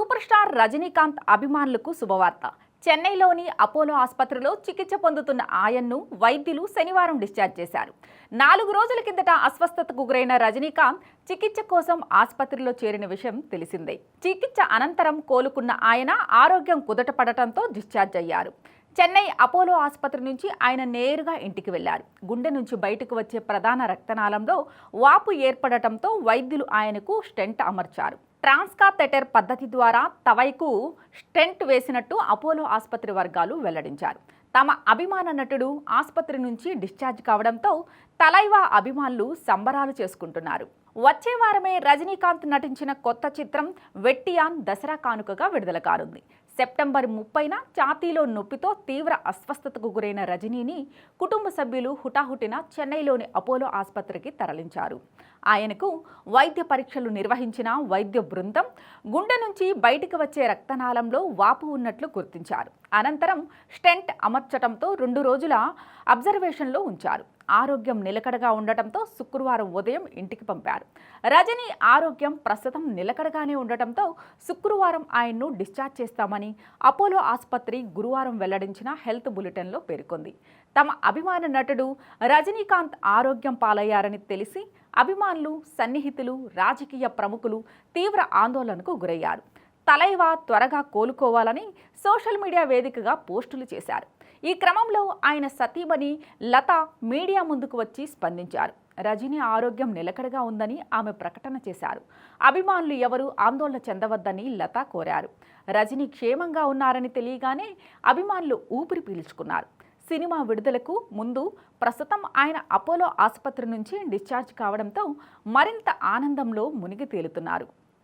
Super star Rajinikanth అభిమానులకు శుభవార్త. చెన్నైలోని అపోలో ఆసుపత్రిలో చికిత్స పొందుతున్న ఆయన్ను వైద్యులు శనివారం డిశ్చార్జ్ చేశారు. నాలుగు రోజుల కిందట అస్వస్థతకు గురైన రజనీకాంత్ చికిత్స కోసం ఆసుపత్రిలో చేరిన విషయం తెలిసిందే. చికిత్స అనంతరం కోలుకున్న ఆయన ఆరోగ్యం కుదటపడటంతో డిశ్చార్జ్ అయ్యారు. చెన్నై అపోలో ఆసుపత్రి నుంచి ఆయన నేరుగా ఇంటికి వెళ్ళారు. గుండె నుంచి బయటకు వచ్చే ప్రధాన రక్తనాళంలో వాపు ఏర్పడటంతో వైద్యులు ఆయనకు స్టెంట్ అమర్చారు. ట్రాన్స్కాథెటర్ పద్ధతి ద్వారా తవైకు స్టెంట్ వేసినట్టు అపోలో ఆసుపత్రి వర్గాలు వెల్లడించారు. తమ అభిమాన నటుడు ఆసుపత్రి నుంచి డిశ్చార్జ్ కావడంతో తలైవా అభిమానులు సంబరాలు చేసుకుంటున్నారు. వచ్చే వారమే రజనీకాంత్ నటించిన కొత్త చిత్రం వెట్టియాన్ దసరా కానుకగా విడుదల కానుంది. సెప్టెంబర్ ముప్పైన ఛాతీలో నొప్పితో తీవ్ర అస్వస్థతకు గురైన రజనీని కుటుంబ సభ్యులు హుటాహుటిన చెన్నైలోని అపోలో ఆసుపత్రికి తరలించారు. ఆయనకు వైద్య పరీక్షలు నిర్వహించిన వైద్య బృందం గుండె నుంచి బయటికి వచ్చే రక్తనాళంలో వాపు ఉన్నట్లు గుర్తించారు. అనంతరం స్టెంట్ అమర్చటంతో రెండు రోజుల అబ్జర్వేషన్లో ఉంచారు. ఆరోగ్యం నిలకడగా ఉండటంతో శుక్రవారం ఉదయం ఇంటికి పంపారు. రజనీ ఆరోగ్యం ప్రస్తుతం నిలకడగానే ఉండటంతో శుక్రవారం ఆయన్ను డిశ్చార్జ్ చేస్తామని అపోలో ఆసుపత్రి గురువారం వెల్లడించిన హెల్త్ బులెటిన్లో పేర్కొంది. తమ అభిమాన నటుడు రజనీకాంత్ ఆరోగ్యం పాలయ్యారని తెలిసి అభిమానులు సన్నిహితులు రాజకీయ ప్రముఖులు తీవ్ర ఆందోళనకు గురయ్యారు. తలైవా త్వరగా కోలుకోవాలని సోషల్ మీడియా వేదికగా పోస్టులు చేశారు. ఈ క్రమంలో ఆయన సతీమణి లత మీడియా ముందుకు వచ్చి స్పందించారు. రజనీ ఆరోగ్యం నిలకడగా ఉందని ఆమె ప్రకటన చేశారు. అభిమానులు ఎవరు ఆందోళన చెందవద్దని లత కోరారు. రజనీ క్షేమంగా ఉన్నారని తెలియగానే అభిమానులు ఊపిరి పీల్చుకున్నారు. సినిమా విడుదలకు ముందు ప్రస్తుతం ఆయన అపోలో ఆసుపత్రి నుంచి డిశ్చార్జ్ కావడంతో మరింత ఆనందంలో మునిగి తేలుతున్నారు.